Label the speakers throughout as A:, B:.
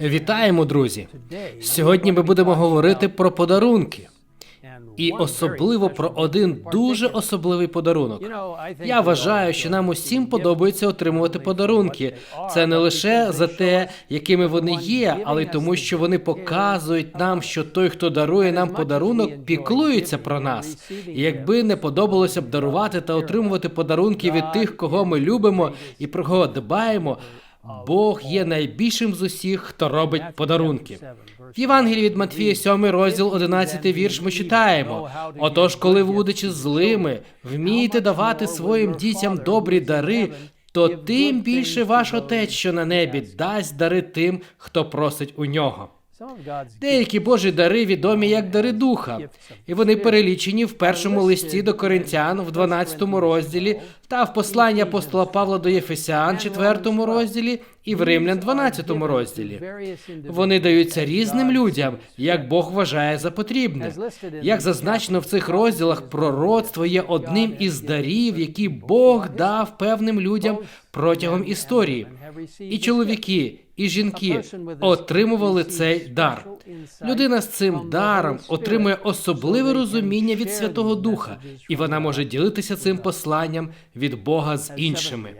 A: Вітаємо, друзі! Сьогодні ми будемо говорити про подарунки, і особливо про один дуже особливий подарунок. Я вважаю, що нам усім подобається отримувати подарунки. Це не лише за те, якими вони є, але й тому, що вони показують нам, що той, хто дарує нам подарунок, піклується про нас. І якби не подобалося б дарувати та отримувати подарунки від тих, кого ми любимо і про кого дбаємо. Бог є найбільшим з усіх, хто робить подарунки. В Євангелії від Матфія, 7 розділ, 11 вірш, ми читаємо: отож, коли будучи злими, вмієте давати своїм дітям добрі дари, то тим більше ваш отець, що на небі, дасть дари тим, хто просить у нього. Деякі Божі дари відомі як дари духа, і вони перелічені в першому листі до коринтян в 12 розділі та в посланні апостола Павла до Єфесян, 4 розділі і в Римлян, 12 розділі. Вони даються різним людям, як Бог вважає за потрібне. Як зазначено в цих розділах, пророцтво є одним із дарів, які Бог дав певним людям протягом історії. І чоловіки, і жінки отримували цей дар. Людина з цим даром отримує особливе розуміння від Святого Духа, і вона може ділитися цим посланням від Бога з іншими.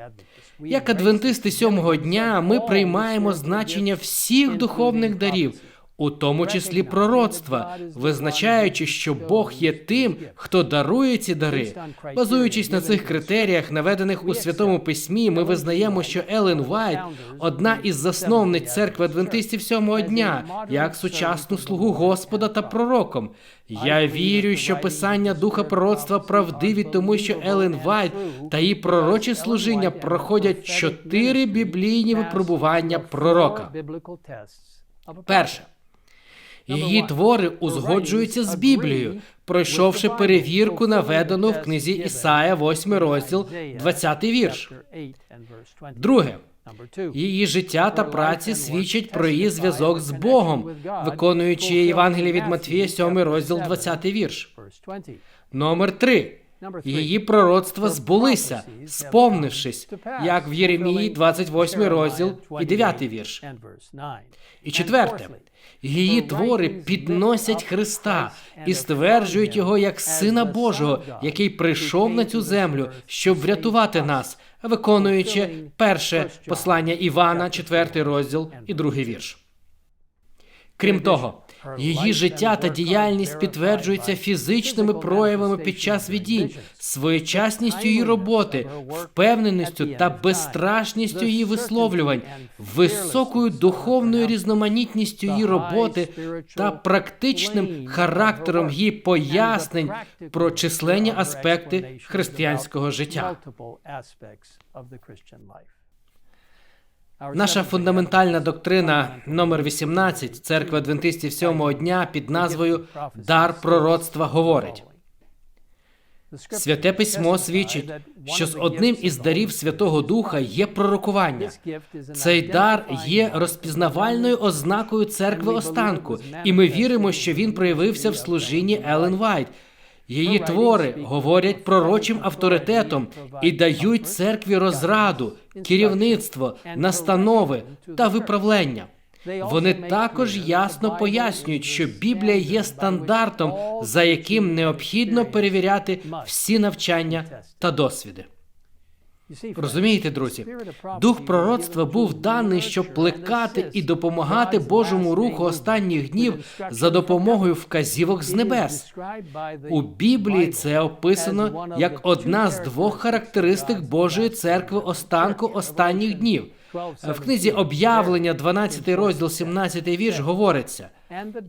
A: Як адвентисти сьомого дня, ми приймаємо значення всіх духовних дарів, у тому числі пророцтва, визначаючи, що Бог є тим, хто дарує ці дари. Базуючись на цих критеріях, наведених у святому письмі, ми визнаємо, що Елен Вайт одна із засновниць церкви адвентистів сьомого дня, як сучасну слугу Господа та пророком. Я вірю, що писання духа пророцтва правдиві, тому що Елен Вайт та її пророчі служіння проходять чотири біблійні випробування пророка. Перше. Її твори узгоджуються з Біблією, пройшовши перевірку, наведену в книзі Ісая, 8 розділ, 20 вірш. Друге. Її життя та праці свідчать про її зв'язок з Богом, виконуючи Євангеліє від Матвія, 7 розділ, 20 вірш. Номер 3. Її пророцтва збулися, сповнившись, як в Єремії, 28 розділ і 9 вірш. І четверте. Її твори підносять Христа і стверджують його як Сина Божого, який прийшов на цю землю, щоб врятувати нас, виконуючи перше послання Івана, четвертий розділ і другий вірш. Крім того, її життя та діяльність підтверджуються фізичними проявами під час видінь, своєчасністю її роботи, впевненістю та безстрашністю її висловлювань, високою духовною різноманітністю її роботи та практичним характером її пояснень про численні аспекти християнського життя. Наша фундаментальна доктрина номер 18 церкви адвентистів сьомого дня під назвою Дар пророцтва говорить. Святе письмо свідчить, що з одним із дарів Святого Духа є пророкування. Цей дар є розпізнавальною ознакою церкви останку, і ми віримо, що він проявився в служінні Елен Вайт. Її твори говорять пророчим авторитетом і дають церкві розраду, керівництво, настанови та виправлення. Вони також ясно пояснюють, що Біблія є стандартом, за яким необхідно перевіряти всі навчання та досвіди. Розумієте, друзі, дух пророцтва був даний, щоб плекати і допомагати Божому руху останніх днів за допомогою вказівок з небес. У Біблії це описано як одна з двох характеристик Божої церкви останку останніх днів. В книзі об'явлення, 12 розділ, 17 вірш, говориться.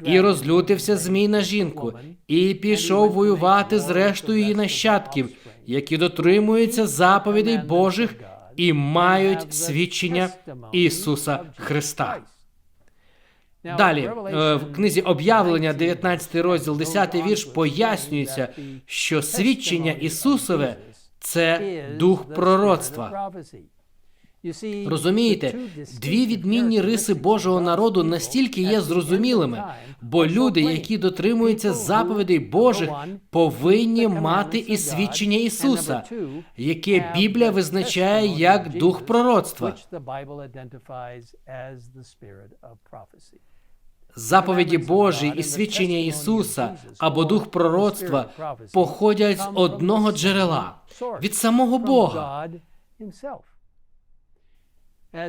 A: І розлютився змій на жінку, і пішов воювати з рештою її нащадків, які дотримуються заповідей Божих і мають свідчення Ісуса Христа. Далі е, в книзі об'явлення, 19 розділ, 10 вірш, пояснюється, що свідчення Ісусове це дух пророцтва. Розумієте, дві відмінні риси Божого народу настільки є зрозумілими, бо люди, які дотримуються заповідей Божих, повинні мати і свідчення Ісуса, яке Біблія визначає як дух пророцтва. Заповіді Божі і свідчення Ісуса або дух пророцтва походять з одного джерела від самого Бога.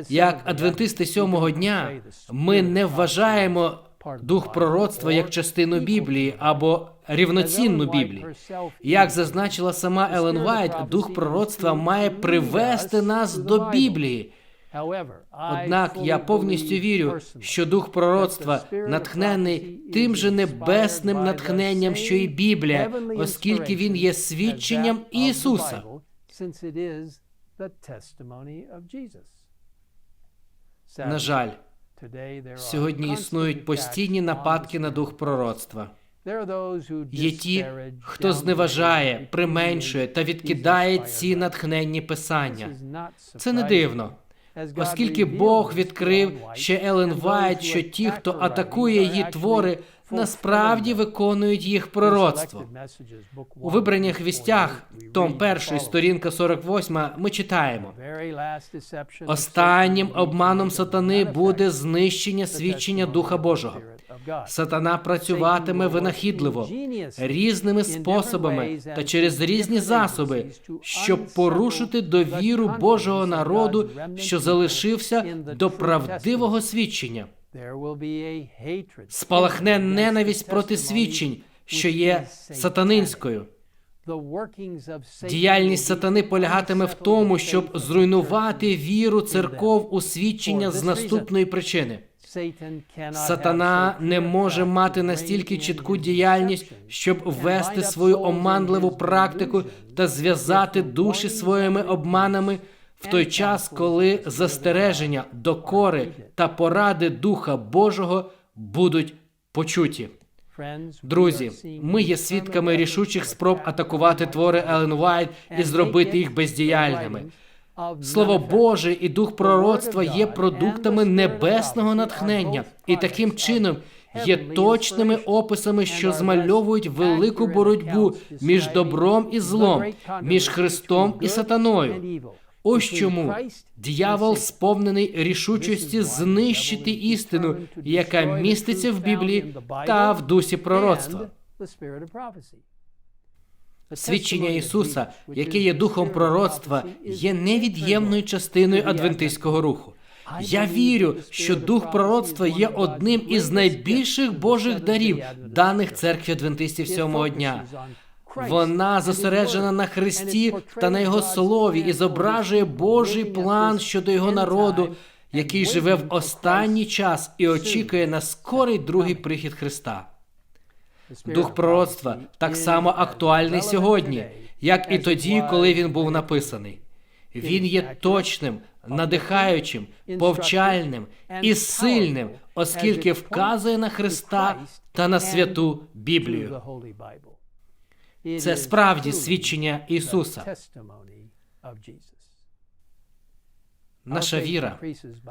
A: Як адвентисти сьомого дня, ми не вважаємо дух пророцтва як частину Біблії або рівноцінну Біблії. Як зазначила сама Елен Вайт, дух пророцтва має привести нас до Біблії. Однак я повністю вірю, що дух пророцтва натхнений тим же небесним натхненням, що і Біблія, оскільки він є свідченням Ісуса. На жаль, сьогодні існують постійні нападки на дух пророцтва. Є ті, хто зневажає, применшує та відкидає ці натхненні писання. Це не дивно. Оскільки Бог відкрив ще Елен Вайт, що ті, хто атакує її твори, насправді виконують їх пророцтво. У вибраннях вістях, том 1, сторінка 48, ми читаємо останнім обманом сатани буде знищення свідчення Духа Божого. Сатана працюватиме винахідливо різними способами та через різні засоби, щоб порушити довіру Божого народу, що залишився до правдивого свідчення. Спалахне ненависть проти свідчень, що є сатанинською. Діяльність сатани полягатиме в тому, щоб зруйнувати віру церков у свідчення з наступної причини. Сатана не може мати настільки чітку діяльність, щоб ввести свою оманливу практику та зв'язати душі своїми обманами в той час, коли застереження, докори та поради Духа Божого будуть почуті. Друзі, ми є свідками рішучих спроб атакувати твори Елен Вайт і зробити їх бездіяльними. Слово Боже і дух пророцтва є продуктами небесного натхнення, і таким чином є точними описами, що змальовують велику боротьбу між добром і злом, між Христом і сатаною. Ось чому дьявол сповнений рішучості знищити істину, яка міститься в Біблії та в дусі пророцтва. Свідчення Ісуса, яке є духом пророцтва, є невід'ємною частиною адвентистського руху. Я вірю, що дух пророцтва є одним із найбільших Божих дарів, даних церкві адвентистів сьомого дня. Вона зосереджена на Христі та на Його слові і зображує Божий план щодо його народу, який живе в останній час і очікує на скорий другий прихід Христа. Дух пророцтва так само актуальний сьогодні, як і тоді, коли він був написаний. Він є точним, надихаючим, повчальним і сильним, оскільки вказує на Христа та на святу Біблію. Це справді свідчення Ісуса. Наша віра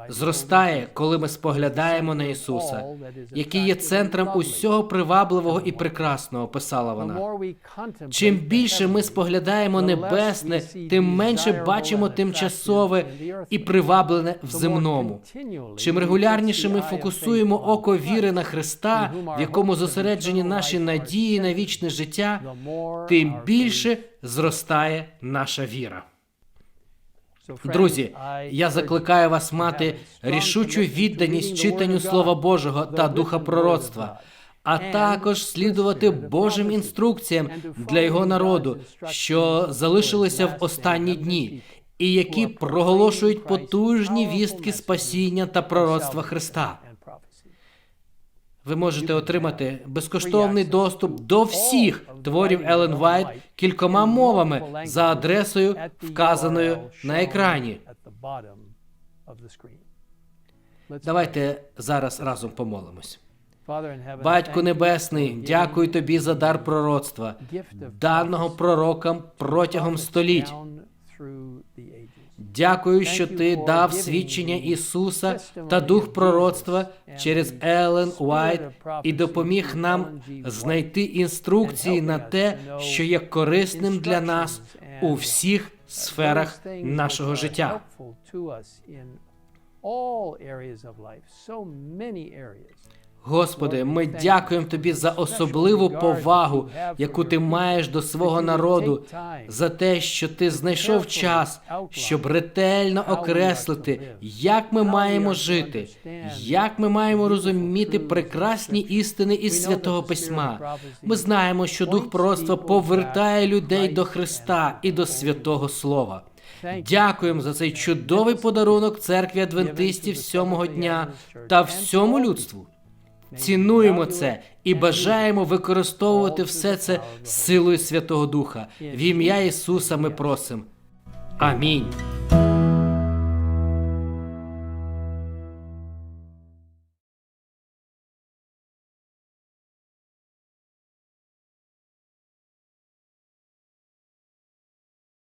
A: зростає, коли ми споглядаємо на Ісуса, який є центром усього привабливого і прекрасного, писала вона. Чим більше ми споглядаємо небесне, тим менше бачимо тимчасове і приваблене в земному. Чим регулярніше ми фокусуємо око віри на Христа, в якому зосереджені наші надії на вічне життя, тим більше зростає наша віра. Друзі, я закликаю вас мати рішучу відданість читанню Слова Божого та духа пророцтва, а також слідувати Божим інструкціям для його народу, що залишилися в останні дні, і які проголошують потужні вістки спасіння та пророцтва Христа. Ви можете отримати безкоштовний доступ до всіх творів Елен Вайт кількома мовами за адресою, вказаною на екрані. Давайте зараз разом помолимось. Батько Небесний, дякую тобі за дар пророцтва, даного пророкам протягом століть. Дякую, що ти дав свідчення Ісуса та дух пророцтва через Елен Уайт і допоміг нам знайти інструкції на те, що є корисним для нас у всіх сферах нашого життя. Господи, ми дякуємо Тобі за особливу повагу, яку ти маєш до свого народу, за те, що ти знайшов час, щоб ретельно окреслити, як ми маємо жити, як ми маємо розуміти прекрасні істини із святого письма. Ми знаємо, що дух пророцтва повертає людей до Христа і до святого Слова. Дякуємо за цей чудовий подарунок церкві адвентистів сьомого дня та всьому людству. Цінуємо це і бажаємо використовувати все це силою Святого Духа. В ім'я Ісуса ми просимо. Амінь.